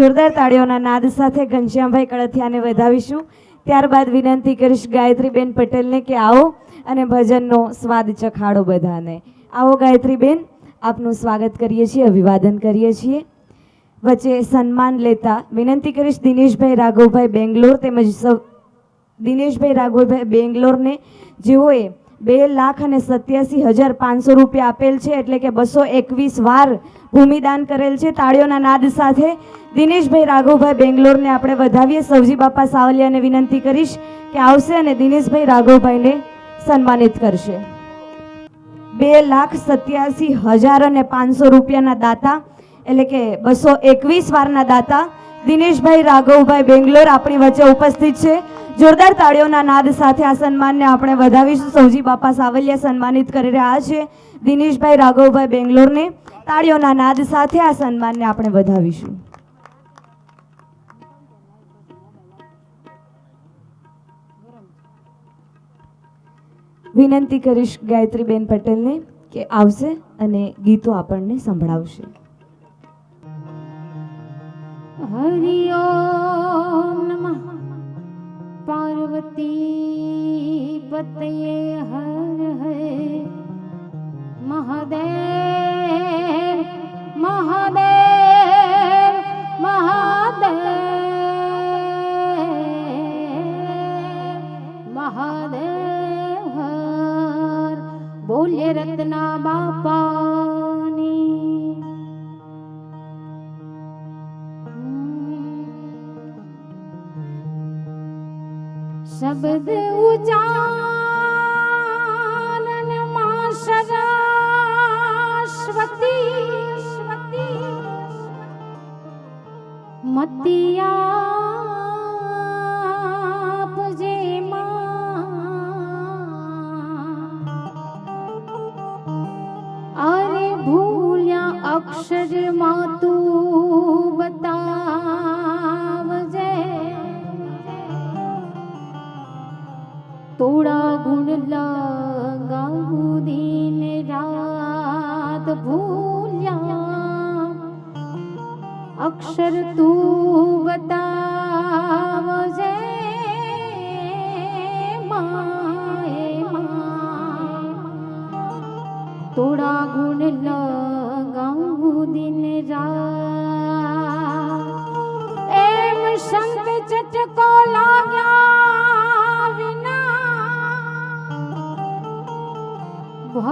જોરદાર તાળીઓના નાદ સાથે ઘનશ્યામભાઈ કળથિયાને વધાવીશું. ત્યારબાદ વિનંતી કરીશ ગાયત્રીબેન પટેલને કે આવો અને ભજનનો સ્વાદ ચખાડો બધાને. આવો ગાયત્રીબેન, આપનું સ્વાગત કરીએ છીએ, અભિવાદન કરીએ છીએ. વચ્ચે સન્માન લેતા વિનંતી કરીશ દિનેશભાઈ રાઘવભાઈ બેંગ્લોર તેમજ સૌ દિનેશભાઈ રાઘવભાઈ બેંગ્લોરને જેઓએ બે લાખ અને સત્યાસી હજાર પાંચસો રૂપિયા આપેલ છે, એટલે કે બસો એકવીસ વાર ભૂમિદાન કરેલ છે તાળીઓના નાદ સાથે. દિનેશભાઈ રાઘવભાઈ બેંગ્લોરને આપણે વધાવીએ. સૌજી બાપા સાવલિયાને વિનંતી કરીશ કે આવશે અને દિનેશભાઈ રાઘવભાઈને સન્માનિત કરશે. બે લાખ સત્યાસી હજાર અને પાંચસો રૂપિયાના દાતા, એટલે કે બસો એકવીસ વારના દાતા દિનેશભાઈ રાઘવભાઈ બેંગ્લોર આપણી વચ્ચે ઉપસ્થિત છે. જોરદાર તાળીઓના નાદ સાથે આ સન્માનને આપણે વધાવીશું. સૌજી બાપા સાવલિયા સન્માનિત કરી રહ્યા છે દિનેશભાઈ રાઘવભાઈ બેંગ્લોરને. તાળીઓના નાદ સાથે આ સન્માનને આપણે વધાવીશું. વિનંતી કરીશ ગાયત્રીબેન પટેલને કે આવશે અને ગીતો આપણને સંભળાવશે. હરિ ઓમ નમઃ. પાર્વતી પતયે હર હરે. મહાદેવ મહાદેવ મહાદેવ. મહાદેવ હર. બોલ્ય રત્ના तोड़ा गुण लादीन रात भूलिया। अक्षर तू बता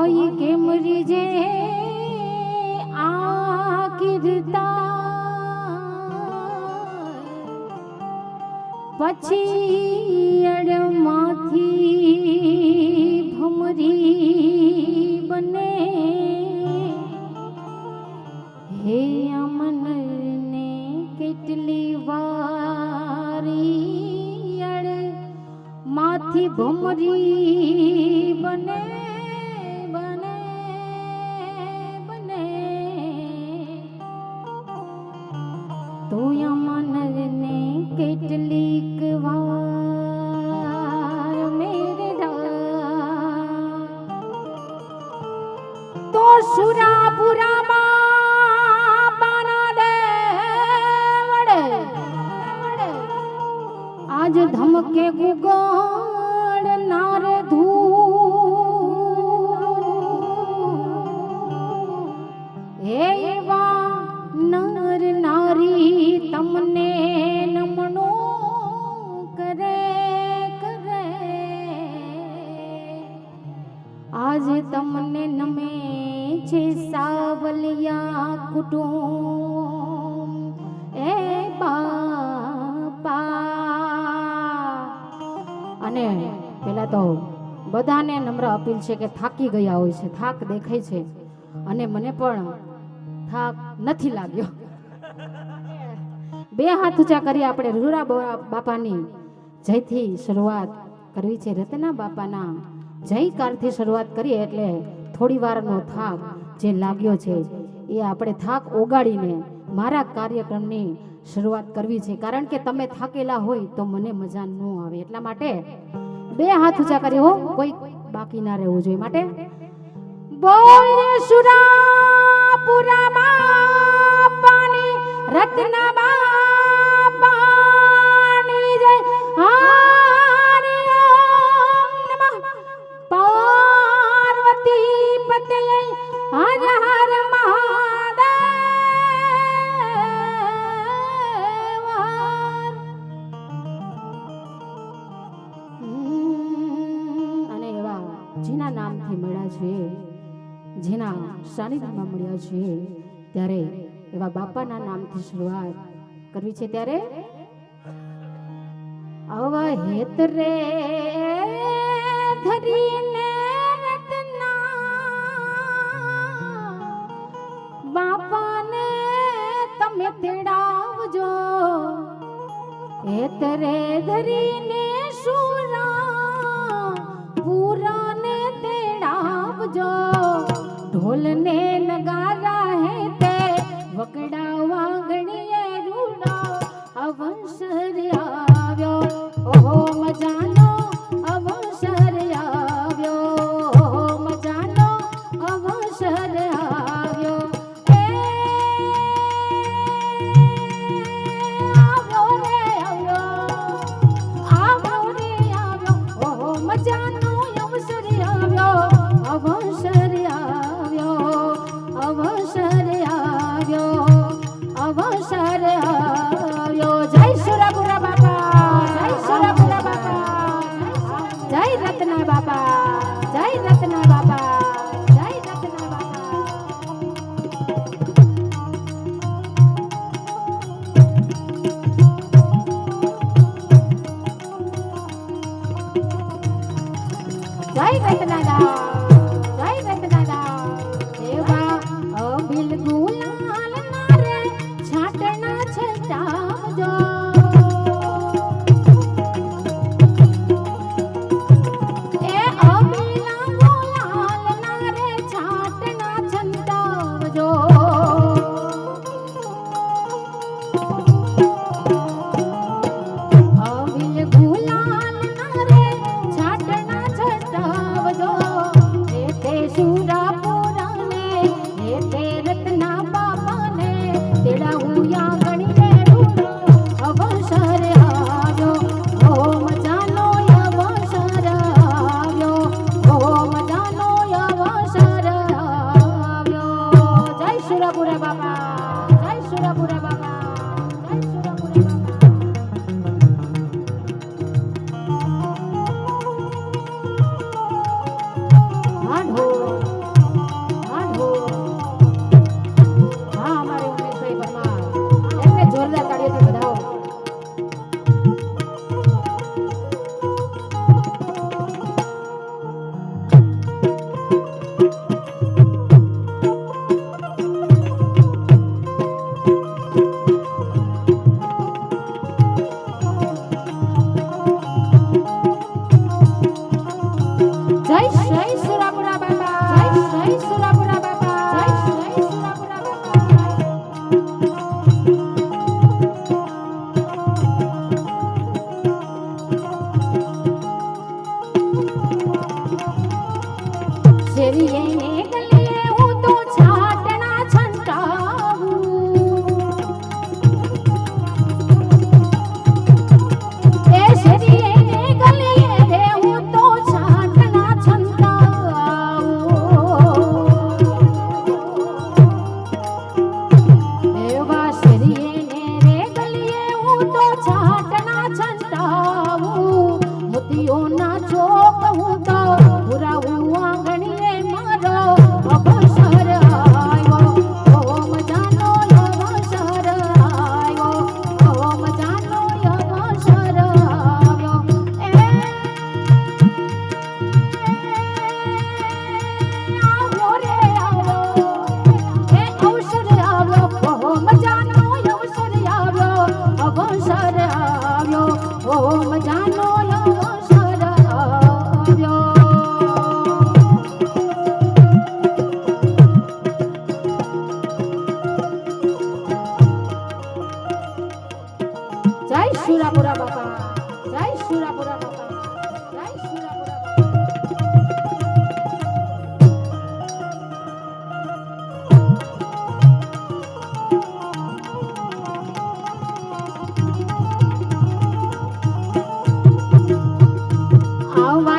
ભય કેમ રીજે આ કીધતા પછી અડમાંથી ભમરી બને. હે અમનને કેટલી વારી અડ માથી ભમરી બને. નમ્ર છે કે થાકી ગયા હોય છે, થાક દેખાય છે. અને મને પણ થાક નથી લાગ્યો. બે હાથ ઊંચા કરી આપણે રૂરા બાપાની જયથી શરૂઆત કરવી છે. રતના બાપાના જયકારથી શરૂઆત કરીએ એટલે થોડી વારનો થાક જે લાગ્યો છે, એ આપણે થાક ઓગાડીને મારા કાર્યક્રમની શરૂઆત કરવી છે. કારણ કે તમે થાકેલા હોય તો મને મજા ન આવે. એટલા માટે બે હાથ ઊંચા કરી હો, કોઈ બાકી ના રહેવું જોઈએ. માટે બોલ સુરાપુરામાં પાણી, રત્નમાં પાણી જય હરે ઓમ નમઃ. પાર્વતી પતય હર હર મહા જેના નામથી મળ્યા છે, જેના સાનિધ્યમાં મળ્યા છે, ત્યારે એવા બાપાના નામથી શરૂઆત કરવી છે ત્યારે? અવહેત રે ધરીને બાપાને તમે તેડાવજો. હેત રે ધરીને આવજો ઢોલને નગારા હે તે વકડા વાંગણીએ રૂડો અવસર આવ્યો. ઓહો મજાની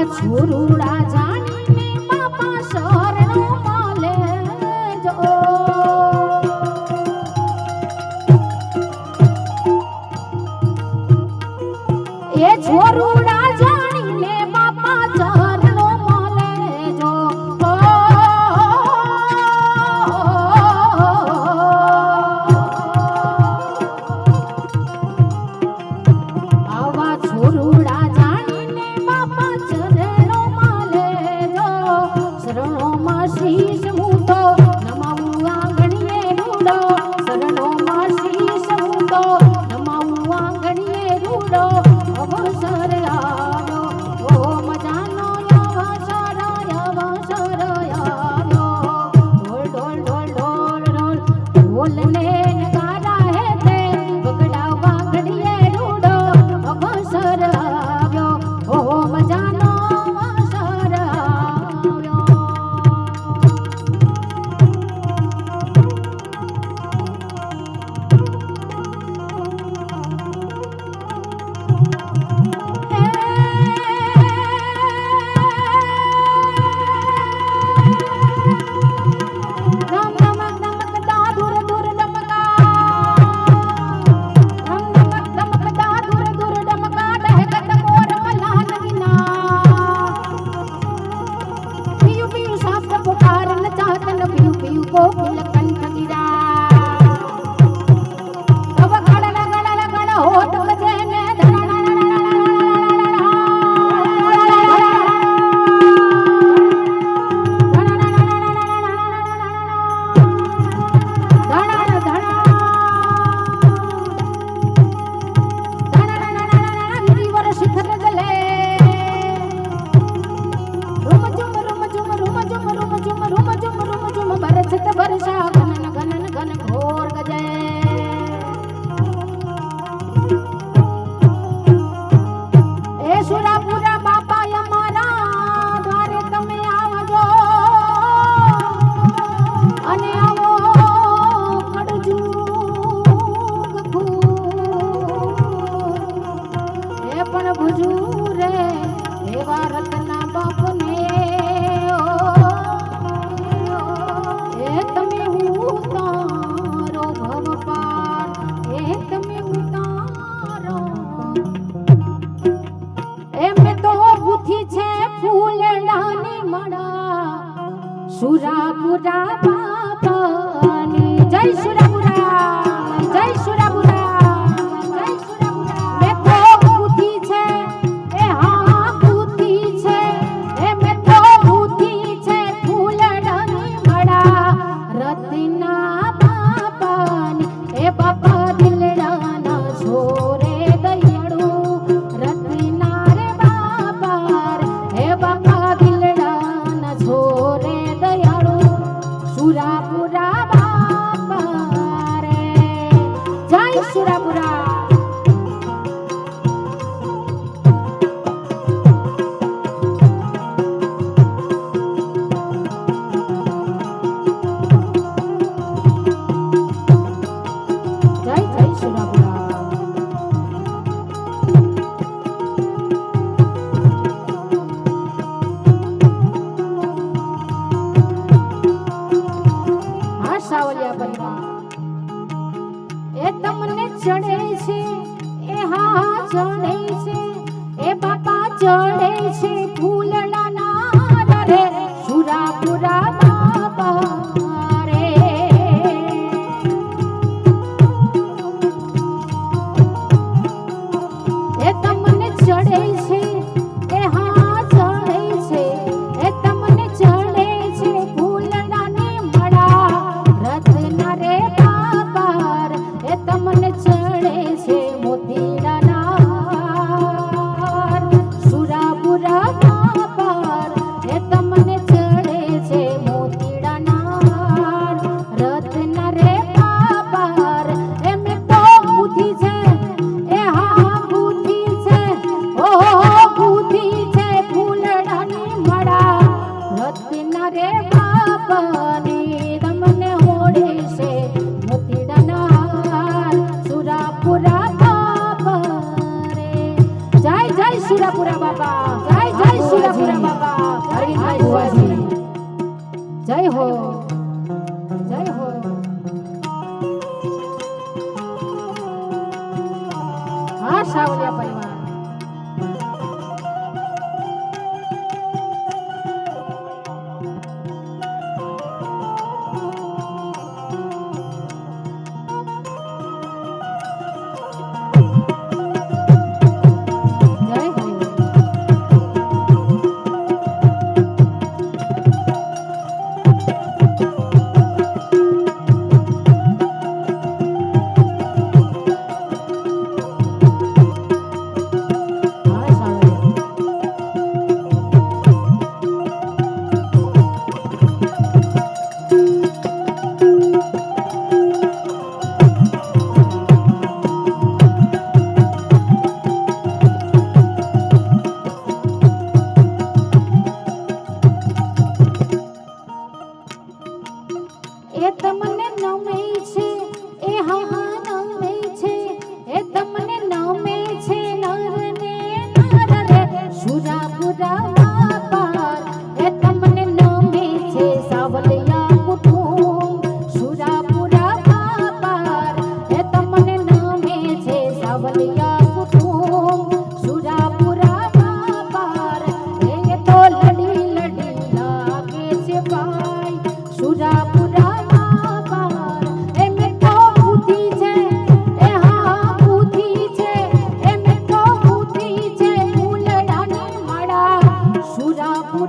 আমার ঝুরু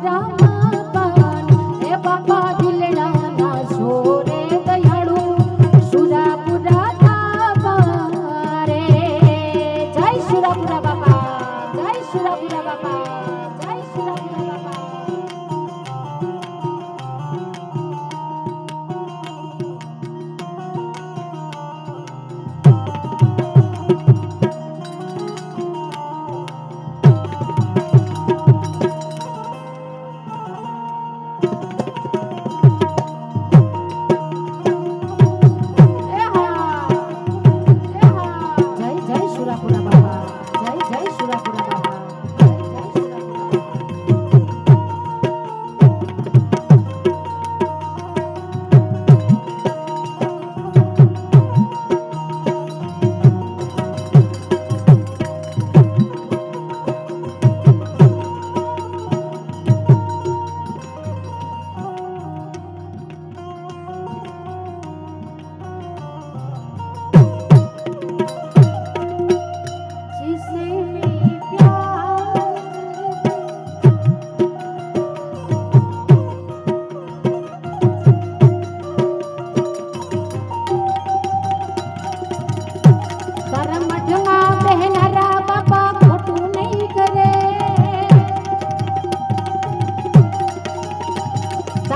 સુરાપુરા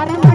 ஆனந்த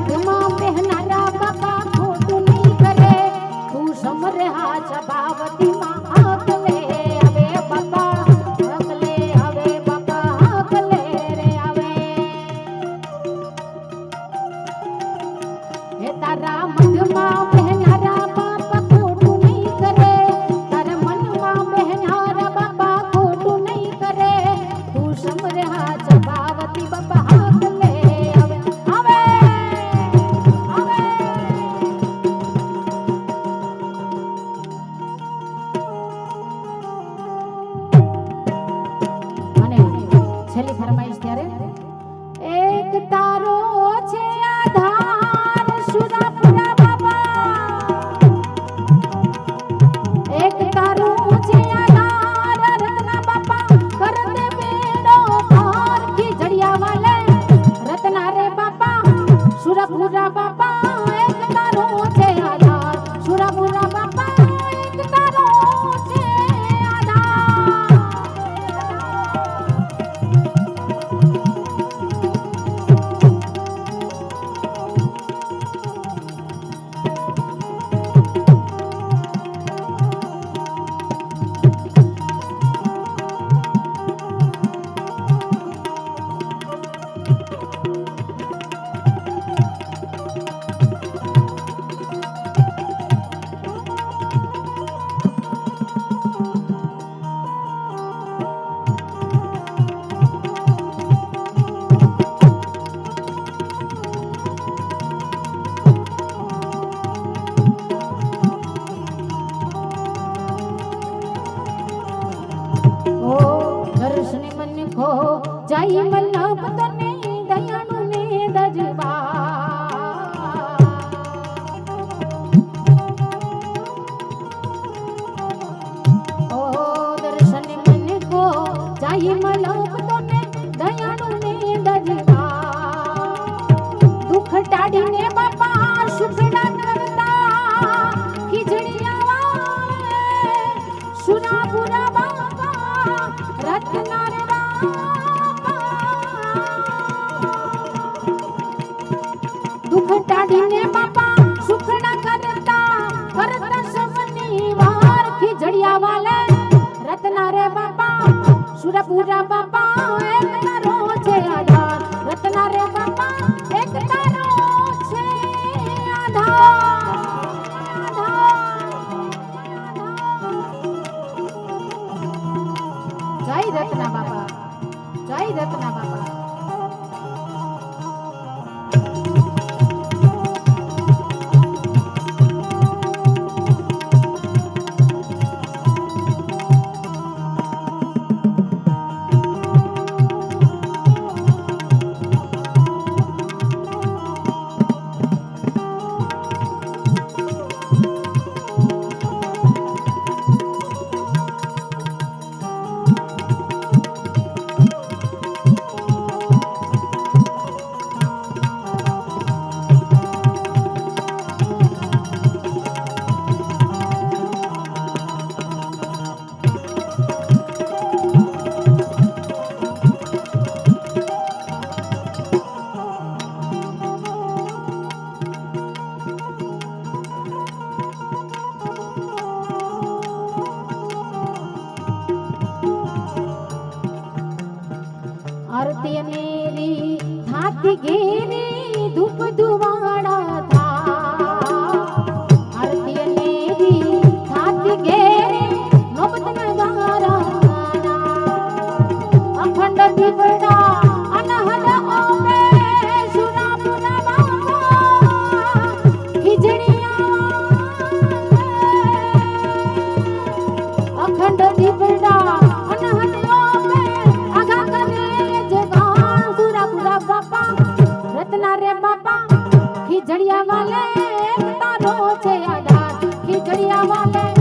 বালা